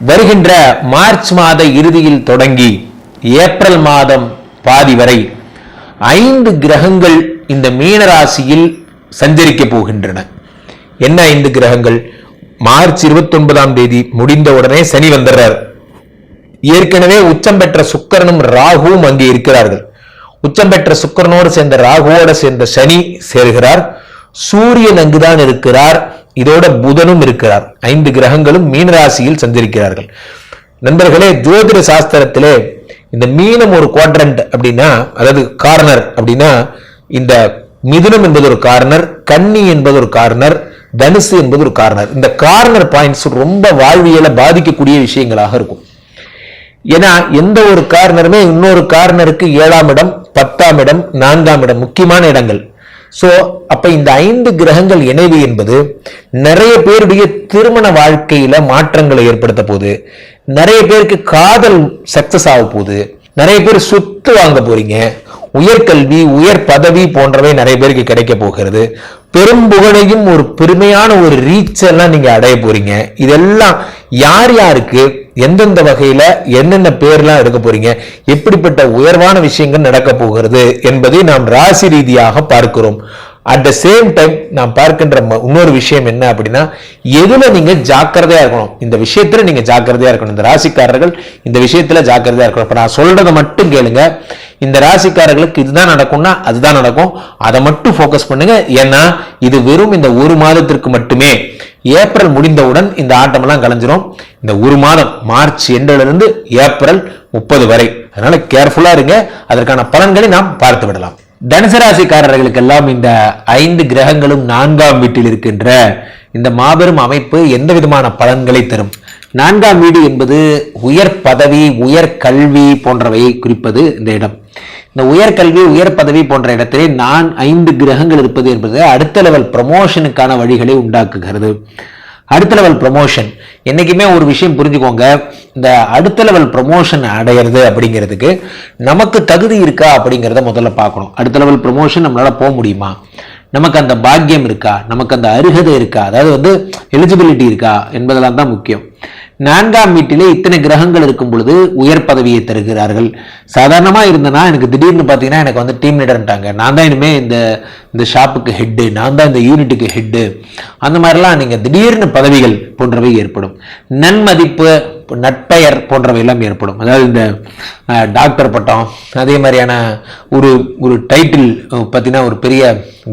வருகின்ற மார்ச் மாத இறுதியில் தொடங்கி ஏப்ரல் மாதம் பாதி வரை ஐந்து கிரகங்கள் இந்த மீனராசியில் சஞ்சரிக்க போகின்றன. என்ன ஐந்து கிரகங்கள்? மார்ச் 29 தேதி முடிந்த உடனே சனி வந்துடுறார். ஏற்கனவே உச்சம் பெற்ற சுக்கரனும் ராகுவும் அங்கே இருக்கிறார்கள். உச்சம் பெற்ற சுக்கரனோடு சேர்ந்த ராகுவோடு சேர்ந்த சனி சேர்கிறார். சூரியன் அங்குதான் இருக்கிறார். இதோட புதனும் இருக்கிறார். ஐந்து கிரகங்களும் மீனராசியில் சஞ்சரிக்கிறார்கள். நண்பர்களே ஜோதிட சாஸ்திரத்திலே இந்த மீனம் ஒரு குவாட்ரண்ட் அப்படின்னா அதாவது கார்னர் அப்படின்னா இந்த மிதுனம் என்பது ஒரு கார்னர் கன்னி என்பது ஒரு கார்னர் தனுசு என்பது ஒரு கார்னர் இந்த கார்னர் பாயிண்ட்ஸ் ரொம்ப வாழ்வியலை பாதிக்கக்கூடிய விஷயங்களாக இருக்கும். ஏன்னா எந்த ஒரு கார்னருமே இன்னொரு கார்னருக்கு ஏழாம் இடம் பத்தாம் இடம் நான்காம் இடம் முக்கியமான இடங்கள். ஸோ அப்ப இந்த ஐந்து கிரகங்கள் இணைவு என்பது நிறைய பேருடைய திருமண வாழ்க்கையில மாற்றங்களை ஏற்படுத்த போகுது. நிறைய பேருக்கு காதல் சக்சஸ் ஆக போகுது. நிறைய பேர் சொத்து வாங்க போறீங்க. உயர்கல்வி உயர் பதவி போன்றவை நிறைய பேருக்கு கிடைக்க போகிறது. பெரும் புகழையும் ஒரு பெருமையான ஒரு ரீச்செல்லாம் நீங்கள் நீங்க அடைய போறீங்க. இதெல்லாம் யார் யாருக்கு எந்தெந்த வகையில என்னென்ன பேர்லாம் எடுக்க போறீங்க எப்படிப்பட்ட உயர்வான விஷயங்கள் நடக்க போகிறது என்பதை நாம் ராசி ரீதியாக பார்க்கிறோம். அட் த சேம் டைம் நாம் பார்க்கின்ற ம- இன்னொரு விஷயம் என்ன அப்படின்னா எதுல நீங்க ஜாக்கிரதையா இருக்கணும்? இந்த விஷயத்துல நீங்க ஜாக்கிரதையா இருக்கணும். இந்த ராசிக்காரர்கள் இந்த விஷயத்துல ஜாக்கிரதையா இருக்கணும். இப்ப நான் சொல்றதை மட்டும் கேளுங்க. இந்த ராசிக்காரர்களுக்கு இதுதான் நடக்கும்னா அதுதான் நடக்கும். அதை மட்டும் ஃபோக்கஸ் பண்ணுங்க. ஏன்னா இது வெறும் இந்த ஒரு மாதத்திற்கு மட்டுமே. ஏப்ரல் முடிந்தவுடன் இந்த ஆட்டமெல்லாம் கலைஞ்சிரும். இந்த ஒரு மாதம் மார்ச் எண்டிலிருந்து இருந்து ஏப்ரல் முப்பது வரை. அதனால கேர்ஃபுல்லா இருங்க. அதற்கான பலன்களை நாம் பார்த்து விடலாம். தனுசு ராசிக்காரர்களுக்கெல்லாம் இந்த ஐந்து கிரகங்களும் நான்காம் வீட்டில் இருக்கின்ற இந்த மாபெரும் அமைப்பு எந்த விதமான பலன்களை தரும்? நான்காம் வீடு என்பது உயர் பதவி உயர் கல்வி போன்றவையை குறிப்பது இந்த இடம். இந்த உயர் கல்வி உயர் பதவி போன்ற இடத்திலே நான் ஐந்து கிரகங்கள் இருப்பது என்பது அடுத்த லெவல் ப்ரமோஷனுக்கான வழிகளை உண்டாக்குகிறது. அடுத்த லெவல் ப்ரொமோஷன் என்றைக்குமே ஒரு விஷயம் புரிஞ்சுக்கோங்க. இந்த அடுத்த லெவல் ப்ரொமோஷன் அடையிறது அப்படிங்கிறதுக்கு நமக்கு தகுதி இருக்கா அப்படிங்கிறத முதல்ல பார்க்கணும். அடுத்த லெவல் ப்ரொமோஷன் நம்மளால் போக முடியுமா? நமக்கு அந்த பாக்கியம் இருக்கா? நமக்கு அந்த அருகதை இருக்கா? அதாவது வந்து எலிஜிபிலிட்டி இருக்கா? என்பதெல்லாம் தான் முக்கியம். நான்காம் வீட்டிலே இத்தனை கிரகங்கள் இருக்கும் பொழுது உயர் பதவியை தருகிறார்கள். சாதாரணமாக இருந்தனா எனக்கு திடீர்னு பார்த்தீங்கன்னா எனக்கு வந்து டீம் லீடர்ன்ட்டாங்க நான் தான் இனிமே இந்த இந்த ஷாப்புக்கு ஹெட்டு நான் தான் இந்த யூனிட்டுக்கு ஹெட்டு அந்த மாதிரிலாம் நீங்கள் திடீர்னு பதவிகள் போன்றவை ஏற்படும். நன்மதிப்பு நட்பெயர் போன்றவை எல்லாம் ஏற்படும். அதாவது இந்த டாக்டர் பட்டம் அதே மாதிரியான ஒரு ஒரு டைட்டில் பார்த்தீங்கன்னா ஒரு பெரிய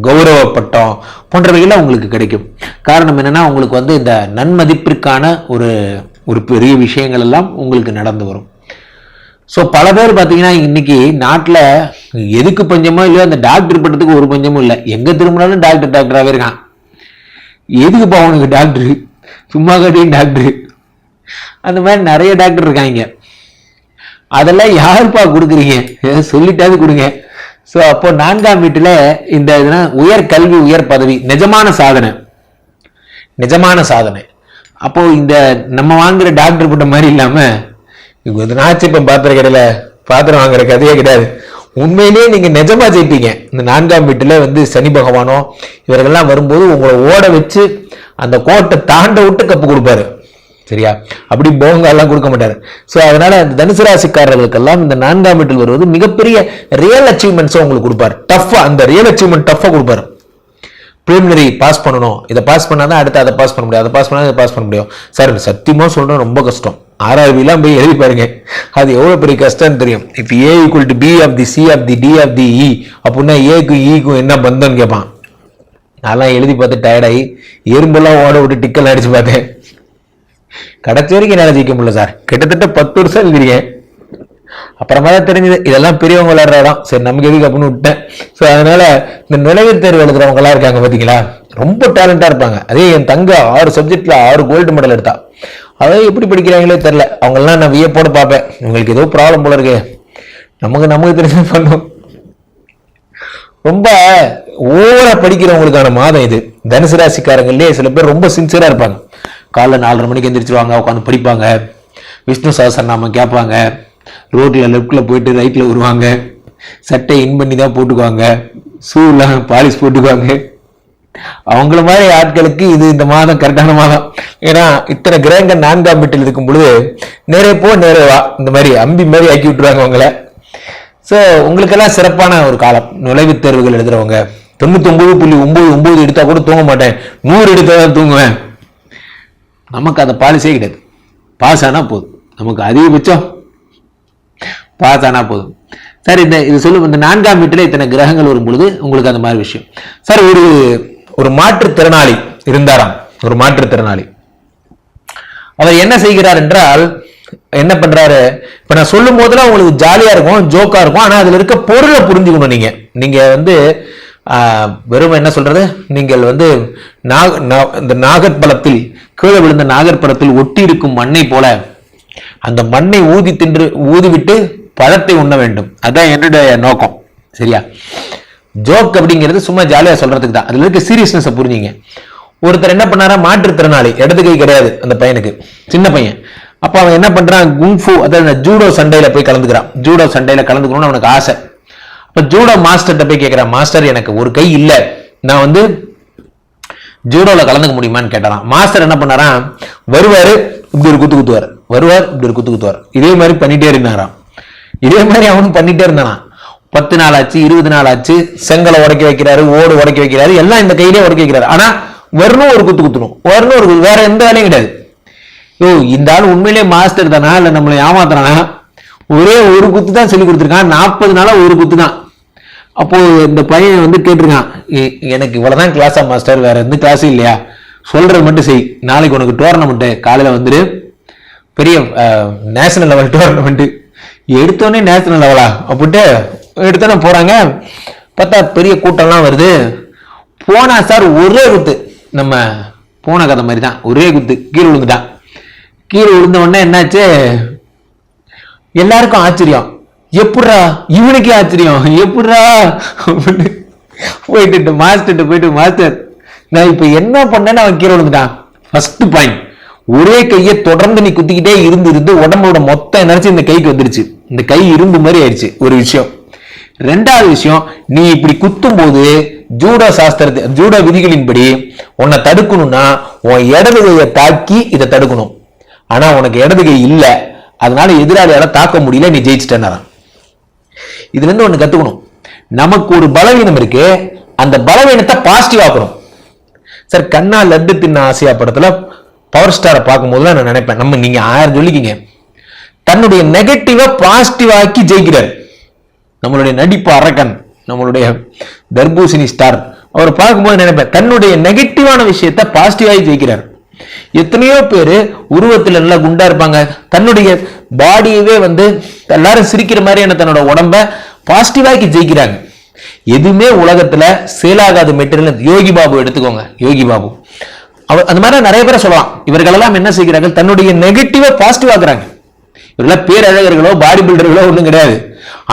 கௌரவ பட்டம் போன்றவைகள்லாம் உங்களுக்கு கிடைக்கும். காரணம் என்னென்னா உங்களுக்கு வந்து இந்த நன்மதிப்பிற்கான ஒரு ஒரு பெரிய விஷயங்கள் எல்லாம் உங்களுக்கு நடந்து வரும். ஸோ பல பேர் பார்த்தீங்கன்னா இன்னைக்கு நாட்டில் எதுக்கு பஞ்சமோ இல்லையோ அந்த டாக்டர் பட்டத்துக்கு ஒரு பஞ்சமும் இல்லை. எங்கே திரும்பினாலும் டாக்டர் டாக்டராகவே இருக்கான். எதுக்குப்பா உனக்கு டாக்டர் சும்மா கட்டியும் டாக்டர் அந்த மாதிரி நிறைய டாக்டர் இருக்காங்க. அதெல்லாம் யாருப்பா கொடுக்குறீங்க? சொல்லிட்டாவது கொடுங்க. ஸோ அப்போ நான்காம் வீட்டில் இந்த இதுனா உயர் கல்வி உயர் பதவி நிஜமான சாதனை. நிஜமான சாதனை. அப்போ இந்த நம்ம வாங்குற டாக்டர் பட்ட மாதிரி இல்லாம நாச்சு இப்போ பாத்திர கடையில பாத்திரம் வாங்குற கதையே கிடையாது. உண்மையிலேயே நீங்க நிஜமா ஜெயிப்பீங்க. இந்த நான்காம் வீட்டுல வந்து சனி பகவானோ இவர்கள்லாம் வரும்போது உங்களை ஓட வச்சு அந்த கோட்டை தாண்ட விட்டு கப்பு கொடுப்பாரு. சரியா? அப்படி போங்காலாம் கொடுக்க மாட்டாரு. ஸோ அதனால அந்த தனுசு ராசிக்காரர்களுக்கெல்லாம் இந்த நான்காம் வீட்டில் வருவது மிகப்பெரிய ரியல் அச்சீவ்மெண்ட்ஸும் உங்களுக்கு கொடுப்பாரு. டஃபா அந்த ரியல் அச்சீவ்மெண்ட் டஃபா கொடுப்பாரு. ப்ரிலிமினரி பாஸ் பண்ணணும். இதை பாஸ் பண்ணாதான் அடுத்து அதை பாஸ் பண்ண முடியும். அதை பாஸ் பண்ணால் இதை பாஸ் பண்ண முடியும். சார் சத்தியமாக சொல்றேன் ரொம்ப கஷ்டம். ஆர்ஆர்பிலாம் போய் எழுதி பாருங்க. அது எவ்வளோ பெரிய கஷ்டம்னு தெரியும். இப்போ A equal to B of the C of the D of the E அப்படின்னா ஏக்கும் ஈக்கும் e என்ன பந்தம்னு கேட்பான். நான்லாம் எழுதி பார்த்து டயர்டாகி எறும்பெல்லாம் ஓட விட்டு டிக்கல் அடித்து பார்த்தேன். கடைசி வரைக்கும் என்னால் ஜெயிக்க முடியல சார் கிட்டத்தட்ட பத்து வருஷம் எழுதிருக்கேன் அப்புறமா தான் தெரிஞ்சது இதெல்லாம் பெரியவங்க விளையாடுற இடம் சரி நமக்கு எதுக்கு அப்படின்னு விட்டேன். ஸோ அதனால இந்த நுழைவுத் தேர்வு எழுதுறவங்க எல்லாம் இருக்காங்க பார்த்தீங்களா ரொம்ப டேலண்டா இருப்பாங்க. அதே என் தங்க ஆறு சப்ஜெக்ட்ல ஆறு கோல்டு மெடல் எடுத்தா. அதை எப்படி படிக்கிறாங்களே தெரில அவங்கெல்லாம் நான் வியப்போடு பார்ப்பேன். உங்களுக்கு ஏதோ ப்ராப்ளம் போல இருக்கு. நமக்கு நமக்கு தெரிஞ்சது பண்ணும். ரொம்ப ஓவரா படிக்கிறவங்களுக்கான மாதம் இது. தனுசு ராசிக்காரங்களே சில பேர் ரொம்ப சின்சியரா இருப்பாங்க. காலைல நாலரை மணிக்கு எந்திரிச்சிருவாங்க உட்காந்து படிப்பாங்க. விஷ்ணு சகசரநாமம் கேட்பாங்க. ரோட்ல லெஃப்ட்ல போயிட்டு ரைட்ல வருவாங்க. சட்டை இன் பண்ணி தான் போட்டுக்குவாங்க. ஷூலாம் பாலிஷ் போட்டுக்குவாங்க. அவங்கள மாதிரி ஆட்களுக்கு இது இந்த மாதம் கரெக்டான மாதம். ஏன்னா இத்தனை கிரகங்கள் நான்காம் வீட்டில் இருக்கும் பொழுது நேரே போ நேரே வா இந்த மாதிரி அம்பி மாதிரி ஆக்கி விட்டுருவாங்க அவங்கள. ஸோ உங்களுக்கெல்லாம் சிறப்பான ஒரு காலம். நுழைவுத் தேர்வுகள் எழுதுறவங்க. தொண்ணூத்தொம்பது புள்ளி ஒன்பது ஒன்பது எடுத்தால் கூட தூங்க மாட்டேன். நூறு எடுத்தால் தான் தூங்குவேன். நமக்கு அந்த பாலிசியே கிடையாது. பாஸ் ஆனா போதும். நமக்கு அதிகபட்சம் பார்த்தானா போதும். சார் இந்த இது சொல்லும் இந்த நான்காம் வீட்டில் இத்தனை கிரகங்கள் வரும் பொழுது உங்களுக்கு அந்த மாதிரி விஷயம். சார் ஒரு ஒரு மாற்றுத்திறனாளி இருந்தாராம். ஒரு மாற்றுத்திறனாளி. அவர் என்ன செய்கிறார் என்றால் என்ன பண்றாரு? இப்ப நான் சொல்லும் போதெல்லாம் உங்களுக்கு ஜாலியா இருக்கும் ஜோக்கா இருக்கும். ஆனா அதுல இருக்க பொருளை புரிஞ்சுக்கணும் நீங்க. நீங்க வந்து வெறும் என்ன சொல்றது? நீங்கள் வந்து நாக இந்த நாகர்பலத்தில் கீழே விழுந்த நாகர்பலத்தில் ஒட்டி இருக்கும் மண்ணை போல அந்த மண்ணை ஊதி தின்று ஊதிவிட்டு பழத்தை உண்ண வேண்டும். அதான் என்னுடைய நோக்கம். சரியா? ஜோக் அப்படிங்கிறது சும்மா ஜாலியா சொல்றதுக்கு தான். அதுல இருக்க சீரியஸ்னஸ் புரிஞ்சுங்க. ஒருத்தர் என்ன பண்ணாரா மாற்றுத்திறனாளி. இடது கை கிடையாது அந்த பையனுக்கு. சின்ன பையன். அப்போ அவன் என்ன பண்றான் குங்ஃபு அதாவது ஜூடோ சண்டையில போய் கலந்துக்கிறான். ஜூடோ சண்டையில கலந்துக்கணும்னு அவனுக்கு ஆசை. அப்போ ஜூடோ மாஸ்டர்கிட்ட போய் கேட்குறான் மாஸ்டர் எனக்கு ஒரு கை இல்லை. நான் வந்து ஜூடோல கலந்துக்க முடியுமான்னு கேட்டாராம். மாஸ்டர் என்ன பண்ணாராம் வருவாரு இப்படி ஒரு குத்து குத்துவார். வருவார் இப்படி ஒரு குத்து குத்துவார். இதே மாதிரி பண்ணிட்டே இருந்தாராம். இதே மாதிரி அவனும் பண்ணிட்டே இருந்தானா பத்து நாள் ஆச்சு இருபது நாள் ஆச்சு செங்கலை உடைக்க வைக்கிறாரு ஓடு உடைக்க வைக்கிறாரு எல்லாம் இந்த கையிலே உடைக்க வைக்கிறாரு. ஆனா வரணும் ஒரு குத்து குத்துணும். வரணும் ஒரு குத்து. வேற எந்த வேலையும் கிடையாது. ஓ இந்த ஆள் உண்மையிலேயே மாஸ்டர் தானா இல்ல நம்மளை ஏமாத்துறானா? ஒரே ஒரு குத்து தான் சொல்லி கொடுத்துருக்கான். நாற்பது நாளா ஒரு குத்து தான். அப்போ இந்த பையன் வந்து கேட்டிருக்கான் எனக்கு இவ்வளவுதான் கிளாஸா மாஸ்டர் வேற எந்த கிளாஸும் இல்லையா? சொல்றது மட்டும் செய். நாளைக்கு உனக்கு டோர்னமெண்ட் காலையில வந்துரு. பெரிய நேஷனல் லெவல் டோர்னமெண்ட்டு எடுத்தோடனே நேஷனல் லெவலா அப்படின்ட்டு எடுத்தோன்னே போகிறாங்க பார்த்தா பெரிய கூட்டம்லாம் வருது. போனா சார் ஒரே குத்து. நம்ம போன கதை மாதிரி தான் ஒரே குத்து. கீழே விழுந்துட்டான் கீழே விழுந்த உடனே என்னாச்சு? எல்லாருக்கும் ஆச்சரியம். எப்படா இவனுக்கே ஆச்சரியம். எப்படா அப்படின்னு போயிட்டு மாஸ்டர்கிட்ட போயிட்டு மாஸ்டர் நான் இப்போ என்ன பண்ணேன்னு அவன் கீழே விழுந்துட்டான். ஃபர்ஸ்ட் பாயிண்ட் ஒரே கையை தொடர்ந்து நீ குத்திக்கிட்டே இருந்து இருந்து உடம்போட மொத்த எனர்ஜி இந்த கைக்கு வந்துருச்சு. இந்த கை இரும்பு மாதிரி ஆயிடுச்சு ஒரு விஷயம். ரெண்டாவது விஷயம் நீ இப்படி குத்தும் போது ஜூடோ சாஸ்திரத்தை ஜூடோ விதிகளின்படி உன்னை தடுக்கணும்னா உன் இடது கையை தாக்கி இதை தடுக்கணும். ஆனா உனக்கு இடது கை இல்ல. அதனால எதிராளியால தாக்க முடியல நீ ஜெயிச்சிட்டேன்னாராம். இதுல இருந்து ஒண்ணு கத்துக்கணும். நமக்கு ஒரு பலவீனம் இருக்கு. அந்த பலவீனத்தை பாசிட்டிவ் ஆக்கணும். சார் கண்ணா லட்டு தின்ன ஆசையா படத்துல பவர் ஸ்டாரை பார்க்கும்போது தான் நான் நினைப்பேன். நம்ம நீங்க ஆயிரம் சொல்லிக்கிங்க. தன்னுடைய நெகட்டிவா பாசிட்டிவ் ஆக்கி ஜெயிக்கிறார். நம்மளுடைய நடிப்பு அரக்கன் நம்மளுடைய தர்பூசணி ஸ்டார் அவர் பார்க்கும்போது நினைப்பேன். தன்னுடைய நெகட்டிவான விஷயத்தை பாசிட்டிவாகி ஜெயிக்கிறார். எத்தனையோ பேர் உருவத்தில் நல்லா குண்டா இருப்பாங்க. தன்னுடைய பாடியவே வந்து எல்லாரும் சிரிக்கிற மாதிரியான தன்னோட உடம்ப பாசிட்டிவாக்கி ஜெயிக்கிறாங்க. எதுவுமே உலகத்துல சேலாகாத மெட்டீரியல் யோகி பாபு எடுத்துக்கோங்க. யோகி பாபு. அவர் அந்த மாதிரி நிறைய பேரை சொல்லலாம். இவர்களெல்லாம் என்ன செய்கிறார்கள்? தன்னுடைய நெகட்டிவை பாசிட்டிவ் ஆக்குறாங்க. இவர்களாம் பேரழகர்களோ பாடி பில்டர்களோ ஒன்றும் கிடையாது.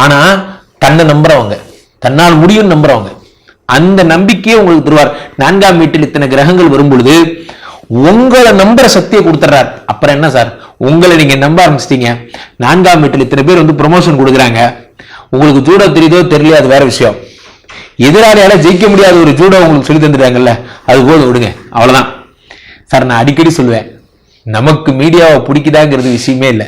ஆனால் தன்னை நம்புறவங்க தன்னால் முடியும்னு நம்புறவங்க அந்த நம்பிக்கையை உங்களுக்கு தருவார். நான்காம் வீட்டில் இத்தனை கிரகங்கள் வரும் பொழுது உங்களை நம்புற சக்தியை கொடுத்துட்றார். அப்புறம் என்ன சார்? உங்களை நீங்க நம்ப ஆரம்பிச்சிட்டீங்க. நான்காம் வீட்டில் இத்தனை பேர் வந்து ப்ரொமோஷன் கொடுக்குறாங்க. உங்களுக்கு ஜூடோ தெரியுதோ தெரியலையோ அது வேற விஷயம். எதிராளியால ஜெயிக்க முடியாத ஒரு ஜூடோ உங்களுக்கு சொல்லி தந்துட்டாங்கல்ல அது போதும் விடுங்க. அவ்வளவுதான். சார் நான் அடிக்கடி சொல்லுவேன் நமக்கு மீடியாவை பிடிக்குதாங்கிறது விஷயமே இல்லை.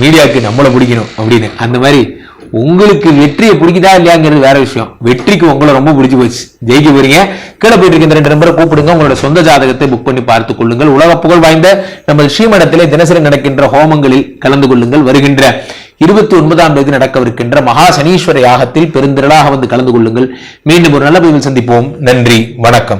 மீடியாவுக்கு நம்மளை பிடிக்கணும் அப்படின்னு. அந்த மாதிரி உங்களுக்கு வெற்றியை பிடிக்குதா இல்லையாங்கிறது வேற விஷயம். வெற்றிக்கு உங்களை ரொம்ப பிடிச்சி போச்சு. ஜெயிக்க போறீங்க. கீழே போயிட்டு இருக்க இந்த ரெண்டு நம்பரை கூப்பிடுங்க. உங்களோட சொந்த ஜாதகத்தை புக் பண்ணி பார்த்துக் கொள்ளுங்கள். உலக புகழ் வாய்ந்த நமது ஸ்ரீமடத்திலே தினசரி நடக்கின்ற ஹோமங்களில் கலந்து கொள்ளுங்கள் வருகின்ற இருபத்தி ஒன்பதாம் தேதி நடக்கவிருக்கின்ற மகா சனீஸ்வர யாகத்தில் பெருந்திரளாக வந்து கலந்து கொள்ளுங்கள். மீண்டும் ஒரு நல்ல பதிவில் சந்திப்போம். நன்றி. வணக்கம்.